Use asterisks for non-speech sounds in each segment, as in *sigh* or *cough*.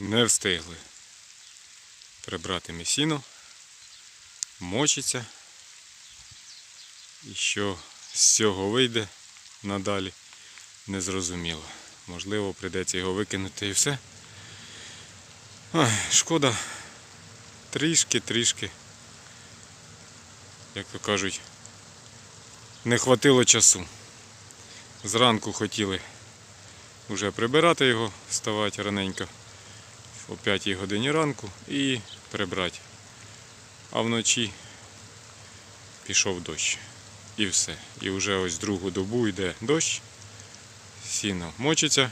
Не встигли прибрати місіно, мочиться. І що з цього вийде надалі, незрозуміло. Можливо, прийдеться його викинути і все. Ай, шкода. Трішки-трішки, як то кажуть, не хватило часу. Зранку хотіли вже прибирати його, вставати раненько о 5 годині ранку і прибрати. А вночі пішов дощ. І все. І вже ось другу добу йде дощ, сіно мочиться.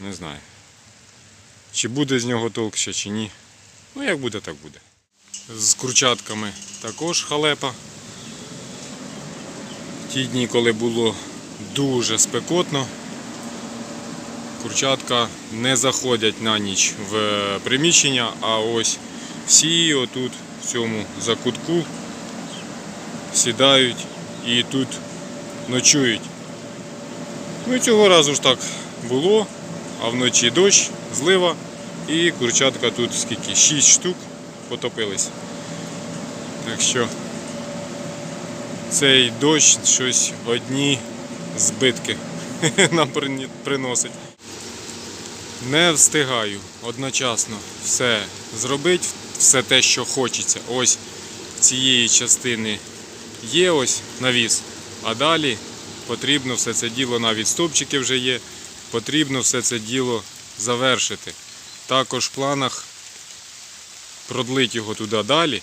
Не знаю. Чи буде з нього толк ще, чи ні. Ну як буде, так буде. З курчатками також халепа. Ті дні, коли було дуже спекотно, курчатка не заходять на ніч в приміщення, а ось всі отут в цьому закутку сідають і тут ночують. Ну і цього разу ж так було, а вночі дощ, злива і курчатка тут скільки? 6 штук потопились. Так що цей дощ щось одні збитки *laughs* нам приносить. Не встигаю одночасно все зробити, все те, що хочеться. Ось цієї частини є ось навіс, а далі потрібно все це діло, навіть стовпчики вже є, потрібно все це діло завершити. Також в планах продлити його туди далі,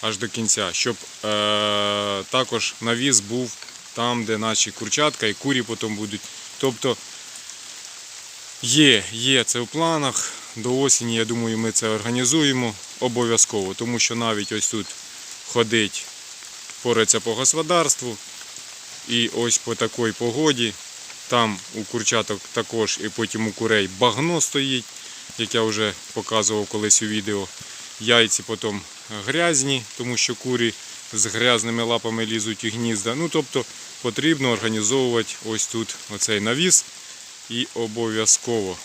аж до кінця, щоб е- також навіс був там, де наші курчатка і курі потім будуть. Тобто є, є це в планах. До осені, я думаю, ми це організуємо обов'язково, тому що навіть ось тут ходить, порається по господарству. І ось по такій погоді, там у курчаток також і потім у курей багно стоїть, як я вже показував колись у відео. Яйці потім грязні, тому що курі з грязними лапами лізуть у гнізда. Ну, тобто потрібно організовувати ось тут оцей навіс і обов'язково.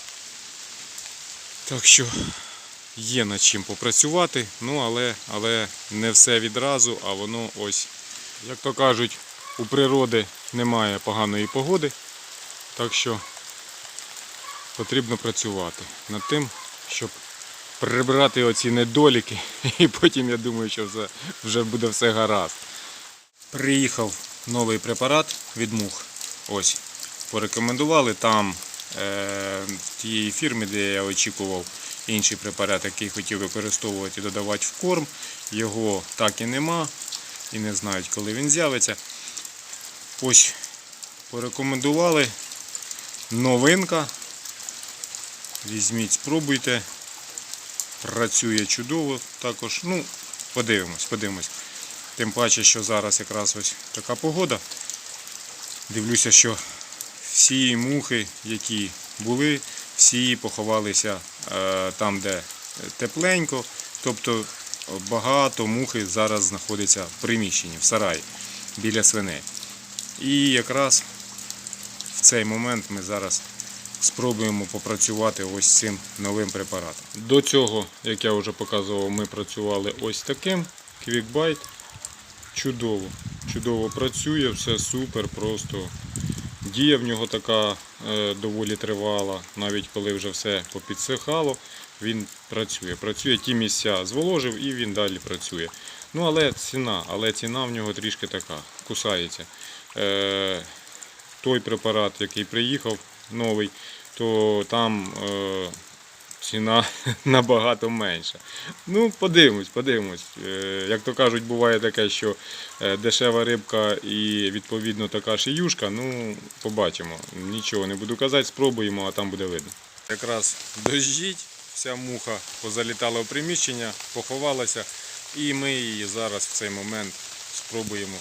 Так що є над чим попрацювати, ну але, але не все відразу, а воно ось, як то кажуть, у природи немає поганої погоди. Так що потрібно працювати над тим, щоб прибрати оці недоліки, *laughs* і потім я думаю, що все, вже буде все гаразд. Приїхав новий препарат від мух. Ось, порекомендували там е, тієї фірми, де я очікував інший препарат, який хотів використовувати, додавати в корм. Його так і нема. І не знають, коли він з'явиться. Ось порекомендували. Новинка. Візьміть, спробуйте. Працює чудово також. Ну, подивимось, подивимось. Тим паче, що зараз якраз ось така погода. Дивлюся, що всі мухи, які були, всі поховалися е, там, де тепленько. Тобто багато мухи зараз знаходиться в приміщенні, в сараї біля свиней. І якраз в цей момент ми зараз спробуємо попрацювати ось цим новим препаратом. До цього, як я вже показував, ми працювали ось таким QuickBite. Чудово, чудово працює, все супер, просто дія в нього така е, доволі тривала, навіть коли вже все попідсихало, він працює. Працює ті місця зволожив і він далі працює. Ну але ціна, але ціна в нього трішки така, кусається. Е, той препарат, який приїхав, новий, то там е, ціна *laughs* набагато менша. Ну, подивимось, подивимось. Е, Як то кажуть, буває таке, що е, дешева рибка і відповідно така ж юшка. Ну, побачимо. Нічого не буду казати, спробуємо, а там буде видно. Якраз дощить, вся муха позалітала в приміщення, поховалася, і ми її зараз в цей момент спробуємо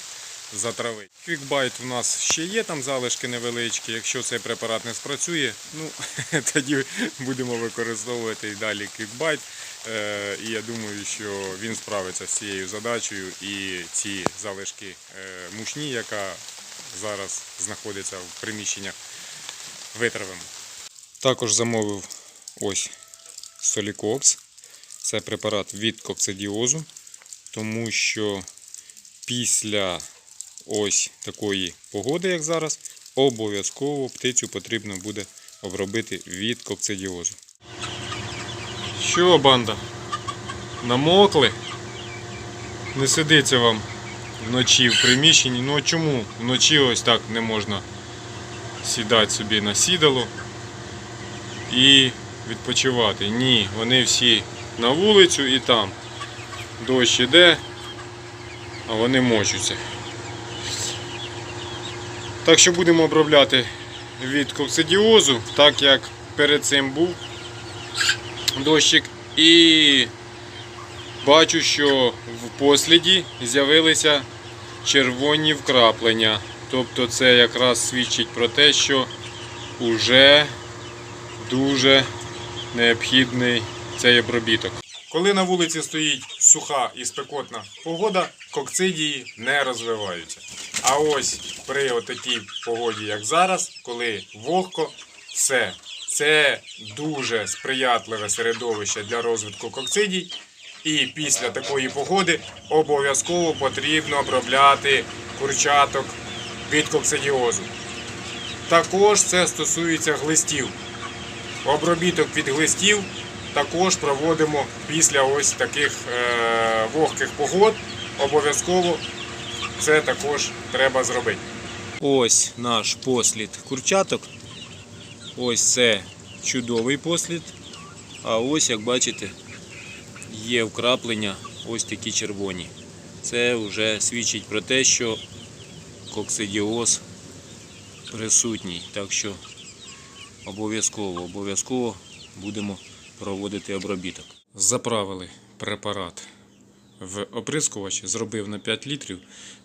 затравити. Квікбайт у нас ще є там залишки невеличкі. Якщо цей препарат не спрацює, ну *laughs* тоді будемо використовувати і далі квікбайт. Е, І я думаю, що він справиться з цією задачею і ці залишки е, мушні, яка зараз знаходиться в приміщеннях, витравимо. Також замовив ось Солікокс. Це препарат від коксидіозу, тому що після ось такої погоди, як зараз, обов'язково птицю потрібно буде обробити від коксидіозу. Що, банда? Намокли? Не сидиться вам вночі в приміщенні. Ну а чому вночі ось так не можна сідати собі на сідало і відпочивати? Ні, вони всі на вулицю і там. Дощ іде, а вони мочуться. Так що будемо обробляти від коксидіозу, так як перед цим був дощик. І бачу, що в посліді з'явилися червоні вкраплення. Тобто це якраз свідчить про те, що вже дуже необхідний цей обробіток. Коли на вулиці стоїть суха і спекотна погода, кокцидії не розвиваються. А ось при отакій погоді, як зараз, коли вогко, все. Це дуже сприятливе середовище для розвитку кокцидій. І після такої погоди обов'язково потрібно обробляти курчаток від коксидіозу. Також це стосується глистів. Обробіток від глистів також проводимо після ось таких е, вогких погод. Обов'язково це також треба зробити. Ось наш послід курчаток. Ось це чудовий послід. А ось, як бачите, є вкраплення ось такі червоні. Це вже свідчить про те, що коксидіоз присутній. Так що обов'язково, обов'язково будемо проводити обробіток. Заправили препарат в оприскувач, зробив на 5 літрів.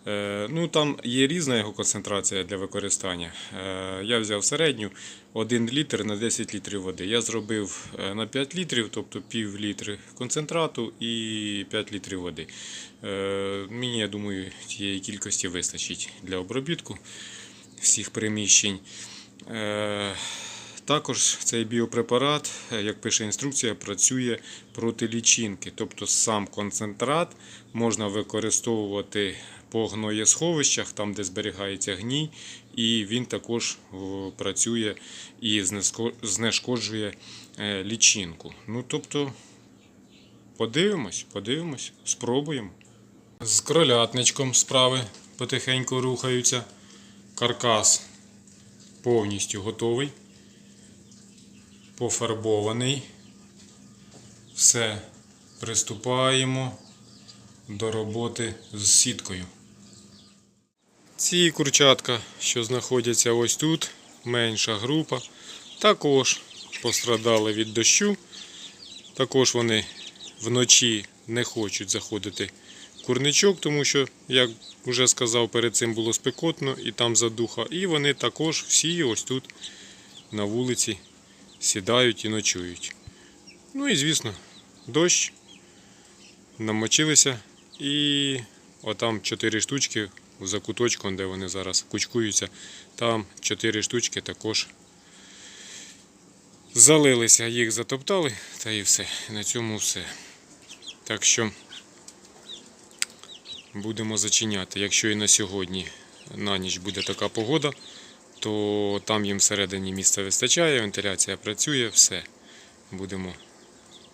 Е, Ну, там є різна його концентрація для використання. Е, Я взяв середню 1 літр на 10 літрів води. Я зробив е, на 5 літрів, тобто пів літри концентрату і 5 літрів води. Мені, я думаю, цієї кількості вистачить для обробітку всіх приміщень. Також цей біопрепарат, е, як пише інструкція, працює проти лічинки. Тобто сам концентрат можна використовувати по гноєсховищах, там де зберігається гній, і він також працює і знешкоджує е, лічинку. Ну тобто, подивимось, подивимось, спробуємо. З кролятничком справи потихеньку рухаються. Каркас повністю готовий пофарбований. Все, приступаємо до роботи з сіткою. Ці курчатка, що знаходяться ось тут, менша група, також пострадали від дощу. Також вони вночі не хочуть заходити в курничок, тому що, як вже сказав, перед цим було спекотно і там задуха. І вони також всі ось тут на вулиці сідають і ночують. Ну і звісно, дощ, намочилися і отам 4 штучки за куточком, де вони зараз кучкуються, там 4 штучки також залилися, їх затоптали та і все. На цьому все. Так що будемо зачиняти. Якщо і на сьогодні на ніч буде така погода, то там їм всередині місця вистачає, вентиляція працює, все. Будемо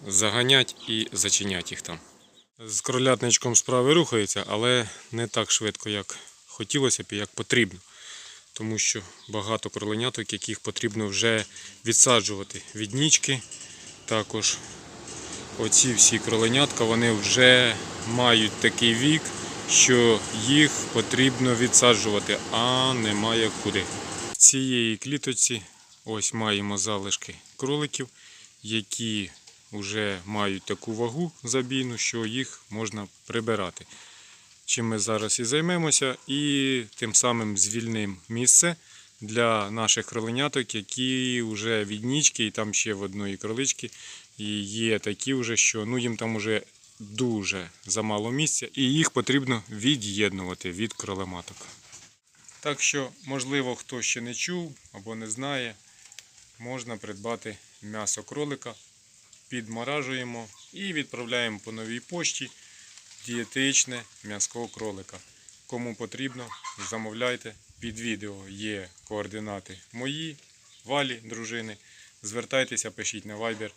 заганяти і зачиняти їх там. З кролятничком справи рухаються, але не так швидко, як хотілося б і як потрібно. Тому що багато кроленяток, яких потрібно вже відсаджувати від нічки. Також оці всі кроленятка вони вже мають такий вік, що їх потрібно відсаджувати, а немає куди. Цієї кліточці ось маємо залишки кроликів, які вже мають таку вагу забійну, що їх можна прибирати. Чим ми зараз і займемося, і тим самим звільнимо місце для наших кроленяток, які вже від нічки, і там ще в одної кролички і є такі вже, що ну, їм там вже дуже замало місця, і їх потрібно від'єднувати від кролематок. Так що, можливо, хто ще не чув або не знає, можна придбати м'ясо кролика, підморажуємо і відправляємо по новій пошті дієтичне м'яско кролика. Кому потрібно, замовляйте. Під відео є координати мої, валі, дружини. Звертайтеся, пишіть на Viber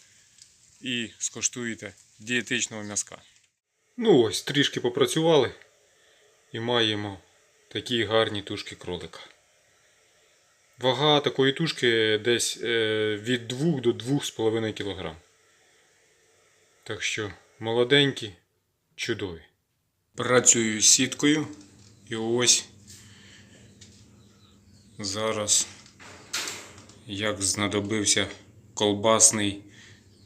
і скоштуєте дієтичного м'яска. Ну ось, трішки попрацювали і маємо такі гарні тушки кролика. Вага такої тушки десь е, від 2 до 2,5 кг. Так що молоденькі, чудові. Працюю з сіткою і ось зараз як знадобився колбасний,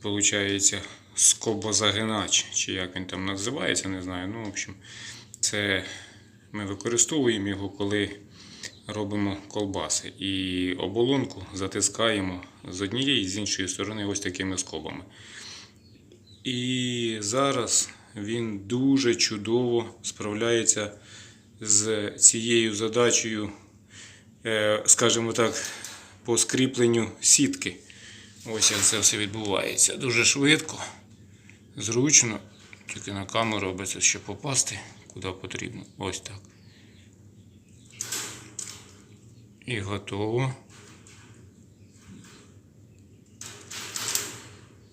виходить, скобозагинач, чи як він там називається, не знаю. Ну, в общем, це ми використовуємо його, коли робимо колбаси. І оболонку затискаємо з однієї і з іншої сторони ось такими скобами. І зараз він дуже чудово справляється з цією задачею, е, скажімо так, по скріпленню сітки. Ось як це все відбувається. Дуже швидко, зручно, тільки на камеру робиться, щоб попасти куди потрібно. Ось так. І готово.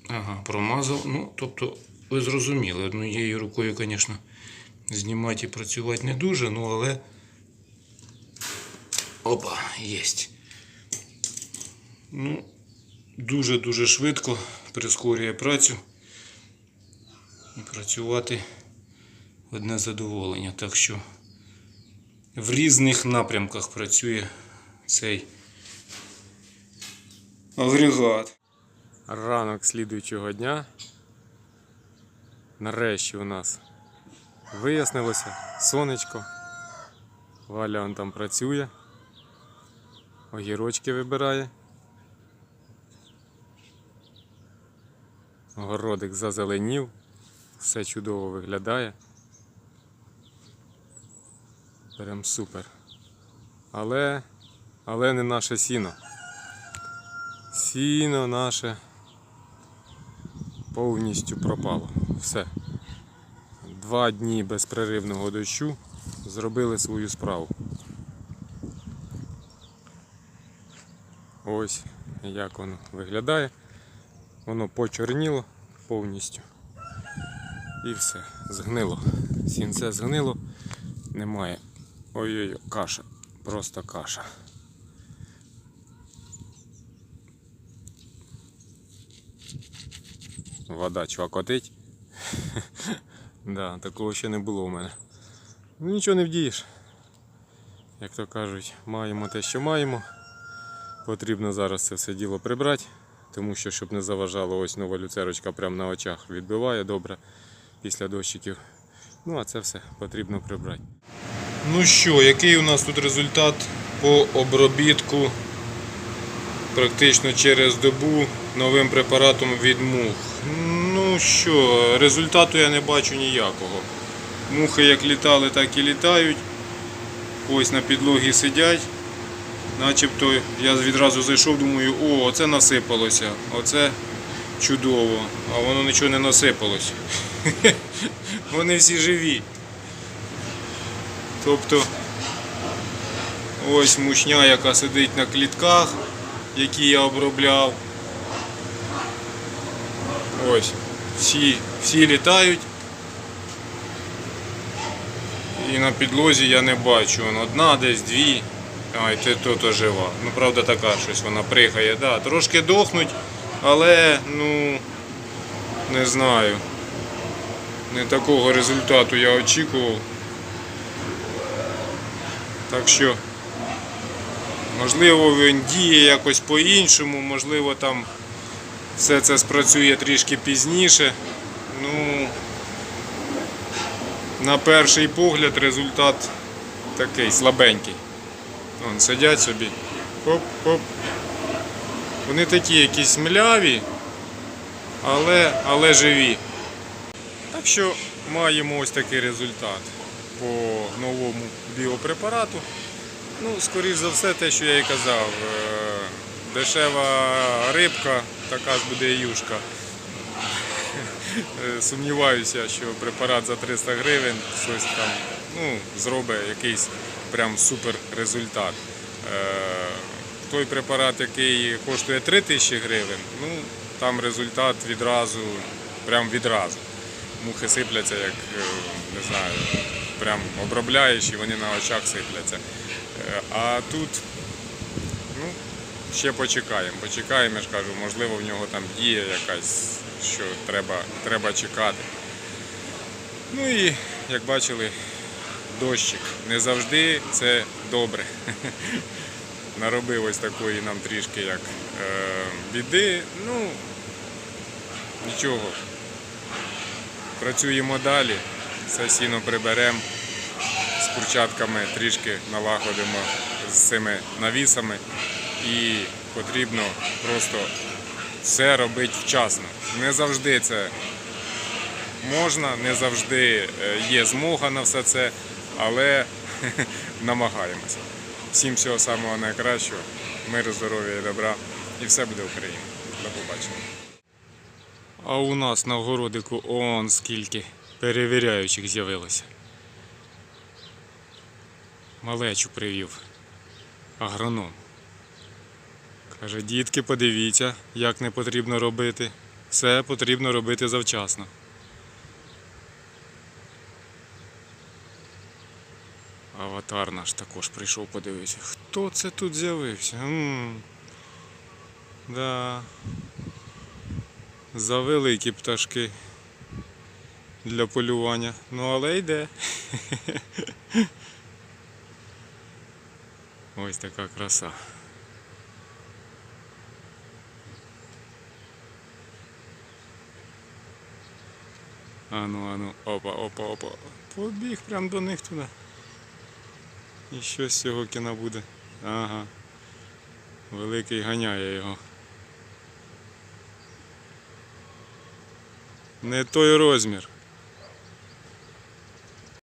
Ага, промазав. Ну, тобто, ви зрозуміли, однією рукою, звісно, знімати і працювати не дуже, ну але. Опа, єсть. Ну, дуже-дуже швидко прискорює працю. І працювати одне задоволення. Так що в різних напрямках працює цей агрегат. Ранок слідуючого дня. Нарешті у нас вияснилося сонечко. Валя он там працює. Огірочки вибирає. Городик зазеленів. Все чудово виглядає. Прям супер. Але, але не наше сіно. Сіно наше повністю пропало. Все. Два дні безперервного дощу зробили свою справу. Ось як воно виглядає. Воно почорніло повністю. І все, згнило. Сінце згнило, немає. Ой-ой-ой, каша. Просто каша. Вода чвакотить. *laughs* да, такого ще не було у мене. Ну нічого не вдієш. Як то кажуть, маємо те, що маємо. Потрібно зараз це все діло прибрати, тому що, щоб не заважало, ось нова люцерочка прямо на очах відбиває добре після дощиків. Ну, а це все потрібно прибрати. Ну що, який у нас тут результат по обробітку практично через добу новим препаратом від мух? Ну що, результату я не бачу ніякого. Мухи як літали, так і літають. Ось на підлогі сидять. Начебто я відразу зайшов, думаю, о, оце насипалося, оце чудово, а воно нічого не насипалось. *laughs* Вони всі живі. Тобто ось мушня, яка сидить на клітках, які я обробляв. Ось, всі, всі літають. І на підлозі я не бачу. Одна десь дві. Ай, ти то жива. Ну, правда, така щось вона прихає. Да, трошки дохнуть, але ну не знаю. Не такого результату я очікував. Так що, можливо, він діє якось по-іншому, можливо, там все це спрацює трішки пізніше. Ну, на перший погляд результат такий слабенький. Вон сидять собі. Хоп-хоп. Вони такі якісь мляві, але, але живі. Так що маємо ось такий результат по новому біопрепарату. Ну, скоріш за все, те, що я і казав, е, дешева рибка, така ж буде юшка. Е, Сумніваюся, що препарат за 300 гривень щось там ну, зробить якийсь прям супер результат. Е, той препарат, який коштує 3 тисячі гривень, ну там результат відразу, прям відразу. Мухи сипляться, як не знаю, прям обробляєш і вони на очах сипляться. Е, А тут ну, ще почекаємо. Почекаємо, я ж кажу, можливо, в нього там дія якась, що треба, треба чекати. Ну і як бачили, дощик. Не завжди це добре. *laughs* Наробив ось такої нам трішки як е, біди. Ну нічого. Працюємо далі, сіно приберемо з курчатками трішки налагодимо з цими навісами і потрібно просто все робити вчасно. Не завжди це можна, не завжди е, є змога на все це, але *laughs* намагаємося. Всім всього самого найкращого, миру, здоров'я і добра, і все буде Україна. До побачення. А у нас на огородику он скільки перевіряючих з'явилося. Малечу привів агроном. Каже, дітки, подивіться, як не потрібно робити. Все потрібно робити завчасно. Аватар наш також прийшов подивитися. Хто це тут з'явився? Да. Завеликі пташки для полювання. Ну але йде. *laughs* Ось така краса. Ану, ану, опа, опа, опа. Побіг прям до них туди. І що з цього кіна буде? Ага. Великий ганяє його. Не той розмір.